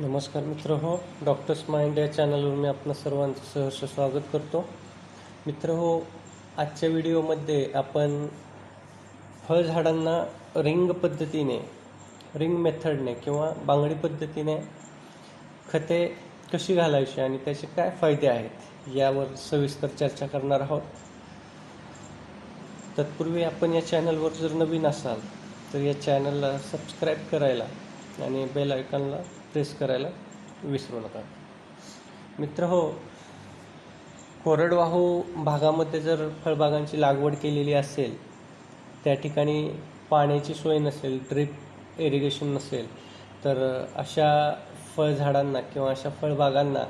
नमस्कार मित्र हो डॉक्टर्स माइंड या चॅनलवर मी आपलं सर्वांचं सहर्ष स्वागत करतो. मित्र हो आजच्या व्हिडिओमध्ये आपण फळझाडांना रिंग पद्धतीने रिंग मेथडने किंवा बांगडी पद्धतीने खते कशी घालायची आणि त्याचे काय फायदे आहेत यावर सविस्तर चर्चा करणार आहोत. तत्पूर्वी आपण या चॅनलवर जर नवीन असाल तर या चॅनलला सबस्क्राईब करायला आणि बेल आयकॉनला प्रेस करायला विसरू नका मित्र हो कोरडवाहू भागामध्ये जर फळबागांची लागवड केलेली असेल त्या ठिकाणी पाण्याची सोय नसेल ड्रिप इरिगेशन नसेल तर अशा फळझाडांना किंवा अशा फळबागांना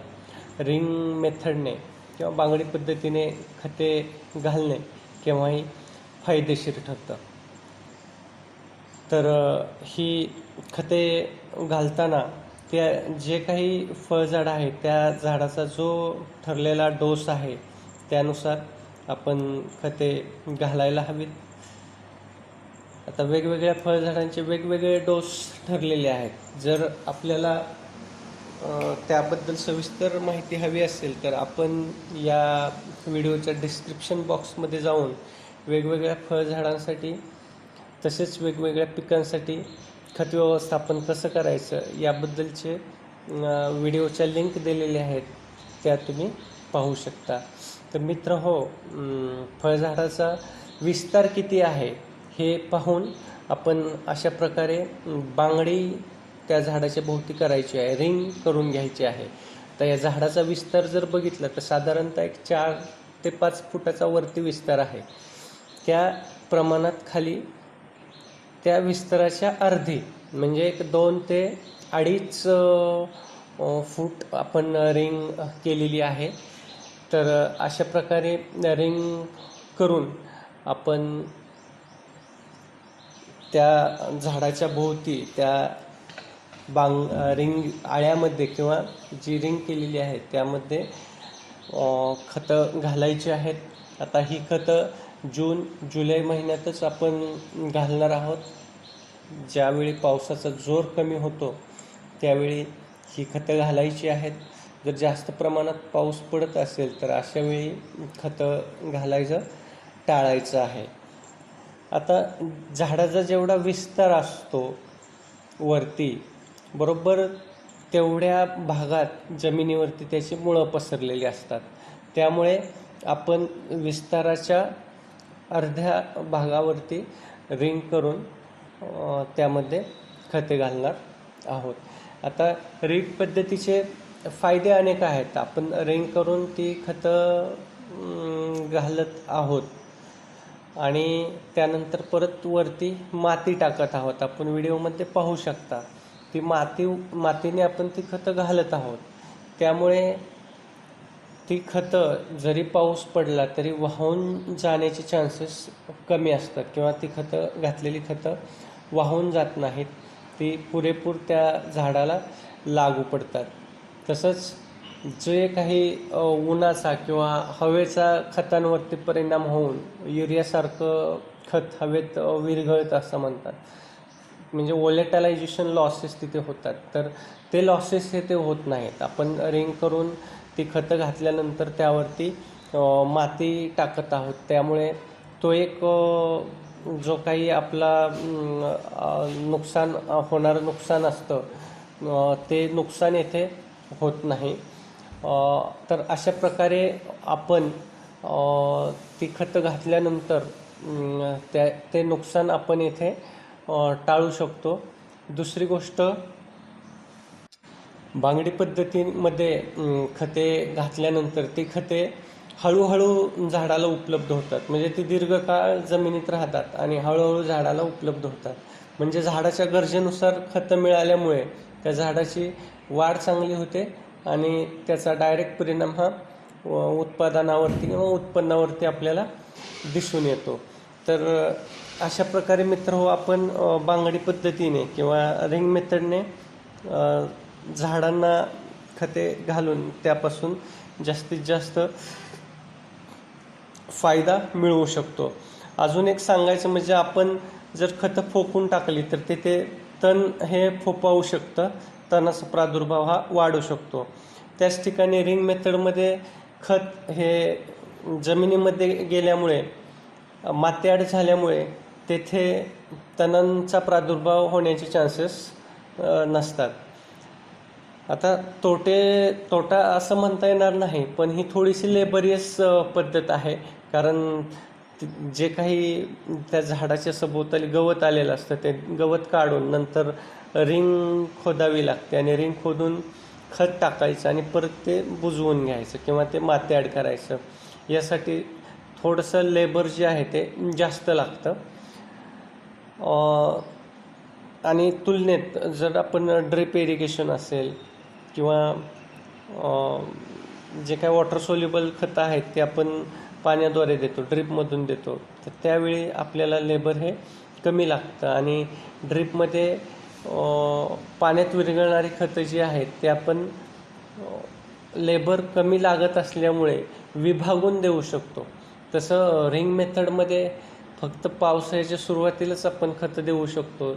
रिंग मेथडने किंवा बांगडी पद्धतीने खते घालणे केव्हाही फायदेशीर ठरतं. तर ही खते घालताना त्या जे काही फळझाडं आहे त्या झाडाचा जो ठरलेला डोस आहे त्यानुसार आपण खते घालायला हवीत. आता वेगवेगळ्या फळझाडांचे वेगवेगळे डोस ठरलेले आहेत. जर आपल्याला त्याबद्दल सविस्तर माहिती हवी असेल तर आपण या व्हिडिओच्या डिस्क्रिप्शन बॉक्समध्ये जाऊन वेगवेगळ्या फळझाडांसाठी तसेच वेगवेगळ्या पिकांसाठी खत व्यवस्थापन कसं करायचं याबद्दलचे व्हिडिओच्या लिंक दिलेले आहेत त्या तुम्ही पाहू शकता. तर मित्र हो फळझाडाचा विस्तार किती आहे हे पाहून आपण अशा प्रकारे बांगडी त्या झाडाच्या भोवती करायची आहे रिंग करून घ्यायची आहे. तर या झाडाचा विस्तार जर बघितला तर साधारणतः एक चार ते पाच फुटाचा वरती विस्तार आहे. त्या प्रमाणात खाली त्या विस्ताराच्या अर्धी म्हणजे एक दोन ते अडीच फूट आपण रिंग केलेली आहे. तर अशा प्रकारे रिंग करून आपण त्या झाडाच्या भोवती त्या बांग रिंग आळ्यामध्ये किंवा जी रिंग केलेली आहे त्यामध्ये खतं घालायची आहेत. आता ही खतं जून जुलै महिन्यातच आपण घालणार आहोत. ज्यावेळी पावसाचा जोर कमी होतो त्यावेळी ही खतं घालायची आहेत. जर जास्त प्रमाणात पाऊस पडत असेल तर अशा वेळी खतं घालायचं टाळायचं आहे. आता झाडाचा जेवढा विस्तार असतो वरती बरोबर तेवढ्या भागात जमिनीवरती त्याची मुळं पसरलेली असतात. त्यामुळे आपण विस्ताराच्या अर्ध्या भागावरती रिंग करून त्यामध्ये खते घालणार आहोत. आता रिंग पद्धतीचे फायदे अनेक आहेत. आपण रिंग करून ती खतं घालत आहोत. आणि त्यानंतर परत वरती माती टाकत आहोत. आपण व्हिडिओमध्ये पाहू शकता. ती माती मातीने आपण ती खतं घालत आहोत. त्यामुळे ती खतं जरी पाऊस पडला तरी वाहून जाण्याचे चान्सेस कमी असतात. किंवा ती खतं घातलेली खतं वाहून जात नाहीत ती पुरेपूर त्या झाडाला लागू पडतात. तसंच जे काही उन्हाचा किंवा हवेचा खतांवरती परिणाम होऊन युरियासारखं खत हवेत विरघळत विरघळतं असं म्हणतात. म्हणजे ओलेटालायझेशन लॉसेस तिथे होतात. तर ते लॉसेस हे ते होत नाहीत. आपण रिंग करून ती खतं घातल्यानंतर त्यावरती माती टाकत आहोत. त्यामुळे तो एक जो काही आपला नुकसान होणारं नुकसान असतं ते नुकसान येथे होत नाही. तर अशा प्रकारे आपण ती खतं घातल्यानंतर त्या ते नुकसान आपण येथे टाळू शकतो. दुसरी गोष्ट बांगडी पद्धतीमध्ये खते घातल्यानंतर ती खते हळूहळू झाडाला उपलब्ध होतात. म्हणजे ती दीर्घकाळ जमिनीत राहतात आणि हळूहळू झाडाला उपलब्ध होतात. म्हणजे झाडाच्या गरजेनुसार खतं मिळाल्यामुळे त्या झाडाची वाढ चांगली होते आणि त्याचा डायरेक्ट परिणाम हा उत्पादनावरती किंवा उत्पन्नावरती आपल्याला दिसून येतो. तर अशा प्रकारे मित्र हो आपण बांगडी पद्धतीने किंवा रिंग मेथडने झाडांना खते घालून त्यापासून जास्तीत जास्त फायदा मिळवू शकतो. अजून एक सांगायचं म्हणजे आपण जर खतं फोकून टाकली तर तिथे तण हे फोपावू शकतं. तणाचा प्रादुर्भाव हा वाढू शकतो. त्याच ठिकाणी रिंग मेथडमध्ये खत हे जमिनीमध्ये गेल्यामुळे मातीआड झाल्यामुळे तेथे तणांचा प्रादुर्भाव होण्याचे चान्सेस नसतात. आता तोटे तोटा असं म्हणता येणार नाही पण ही थोडीशी लेबरियस पद्धत आहे. कारण जे काही त्या झाडाच्या सभोवताली गवत आलेलं असतं ते गवत काढून नंतर रिंग खोदावी लागते आणि रिंग खोदून खत टाकायचं आणि परत ते बुजवून घ्यायचं किंवा ते माती ॲड करायचं. यासाठी थोडंसं लेबर जे आहे ते जास्त लागतं. आणि तुलनेत जर आपण ड्रिप इरिगेशन असेल किंवा जे काय वॉटर सोल्युबल खतं आहेत ते आपण पाण्याद्वारे देतो ड्रीपमधून देतो. तर त्यावेळी आपल्याला लेबर हे कमी लागतं आणि ड्रीपमध्ये पाण्यात विरघळणारी खतं जी आहेत ते आपण लेबर कमी लागत असल्यामुळे विभागून देऊ शकतो. तसं रिंग मेथडमध्ये फक्त पावसाळ्याच्या सुरुवातीलाच आपण खतं देऊ शकतो.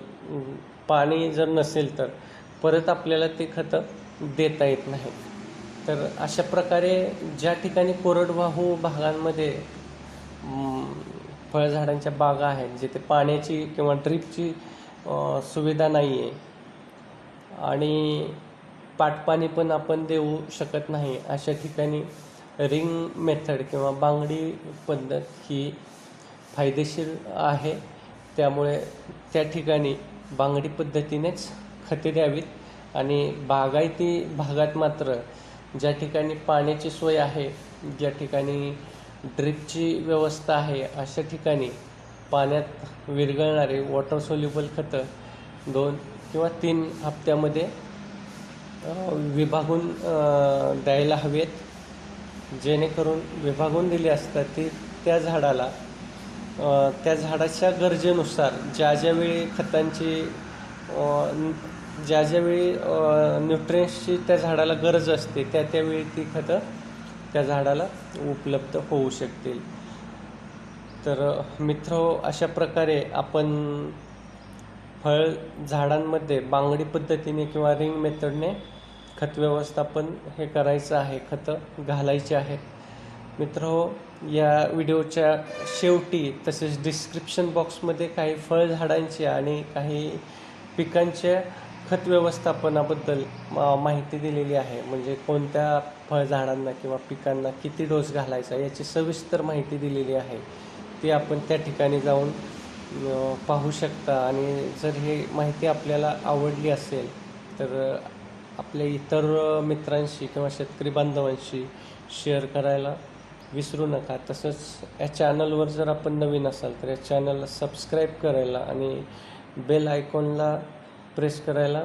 पाणी जर नसेल तर परत आपल्याला ते खतं देता येत नाही तर अशा प्रकारे ज्या ठिकाणी कोरडवाहू भागांमध्ये फळझाडांच्या बागा आहेत जिथे पाण्याची किंवा ड्रीपची सुविधा नाही आहे आणि पाटपाणी पण आपण देऊ शकत नाही अशा ठिकाणी रिंग मेथड किंवा बांगडी पद्धत ही फायदेशीर आहे. त्यामुळे त्या ठिकाणी बांगडी पद्धतीनेच खते द्यावीत. आणि बागायती भागात मात्र ज्या ठिकाणी पाण्याची सोय आहे ज्या ठिकाणी ड्रिपची व्यवस्था आहे अशा ठिकाणी पाण्यात विरघळणारे वॉटर सोल्युबल खतं दोन किंवा तीन हप्त्यामध्ये विभागून द्यायला हवेत. जेणेकरून विभागून दिली असतात ती त्या झाडाला त्या झाडाच्या गरजेनुसार ज्या ज्यावेळी खतांची ज्या ज्यावेळी न्यूट्रियन्सची त्या झाडाला गरज असते त्या त्यावेळी ती खतं त्या झाडाला उपलब्ध होऊ शकतील. तर मित्र अशा प्रकारे आपण फळ झाडांमध्ये बांगडी पद्धतीने किंवा रिंग मेथडने खत व्यवस्थापन हे करायचं आहे खतं घालायची आहे. मित्र या व्हिडिओच्या शेवटी तसेच डिस्क्रिप्शन बॉक्समध्ये काही फळझाडांची आणि काही पिकांच्या खत व्यवस्थापनाबद्दल मा- माहिती दिलेली आहे. म्हणजे कोणत्या फळझाडांना किंवा पिकांना किती डोस घालायचा याची सविस्तर माहिती दिलेली आहे. ती आपण त्या ठिकाणी जाऊन पाहू शकता. आणि जर हे माहिती आपल्याला आवडली असेल तर आपल्या इतर मित्रांशी किंवा शेतकरी बांधवांशी शेअर करायला विसरू नका. तसंच या चॅनलवर जर आपण नवीन असाल तर या चॅनलला सबस्क्राईब करायला आणि बेल आयकॉनला प्रेस करायला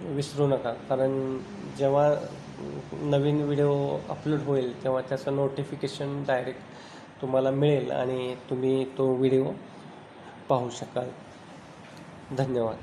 विसरू नका. कारण जेव्हा नवीन व्हिडिओ अपलोड होईल तेव्हा त्याचं नोटिफिकेशन डायरेक्ट तुम्हाला मिळेल आणि तुम्ही तो व्हिडिओ पाहू शकाल. धन्यवाद.